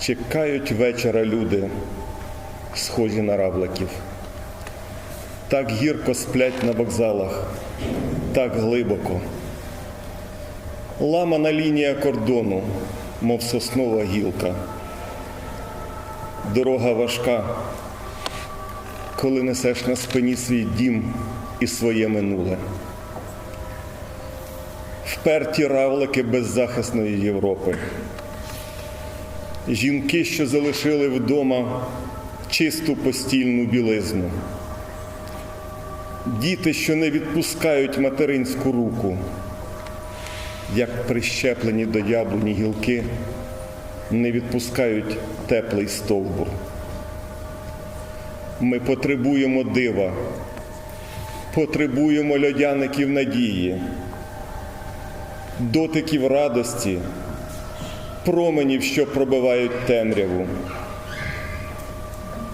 Чекають вечора люди, схожі на равликів. Так гірко сплять на вокзалах, так глибоко. Ламана лінія кордону, мов соснова гілка. Дорога важка, коли несеш на спині свій дім і своє минуле. Вперті равлики беззахисної Європи. Жінки, що залишили вдома чисту постільну білизну. Діти, що не відпускають материнську руку, як прищеплені до яблуні гілки, не відпускають теплий стовбур. Ми потребуємо дива, потребуємо льодяників надії, дотиків радості, променів, що пробивають темряву.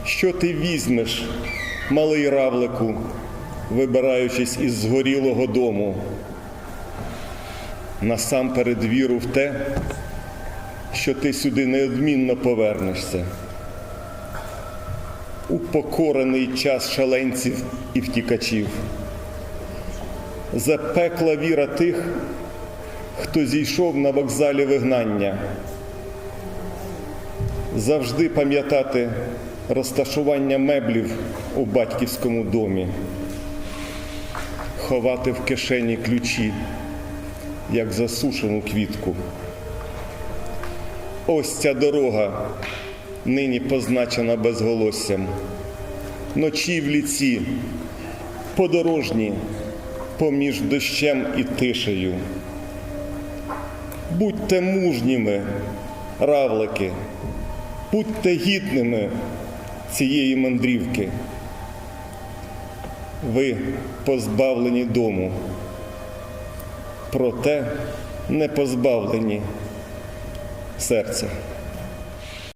Що ти візьмеш, малий равлику, вибираючись із згорілого дому? Насамперед віру в те, що ти сюди неодмінно повернешся. У покорений час шаленців і втікачів. Запекла віра тих, хто зійшов на вокзалі вигнання. Завжди пам'ятати розташування меблів у батьківському домі, ховати в кишені ключі, як засушену квітку. Ось ця дорога, нині позначена безголоссям, ночі в ліці, подорожні поміж дощем і тишею. Будьте мужніми, равлики, будьте гідними цієї мандрівки. Ви позбавлені дому, проте не позбавлені серця.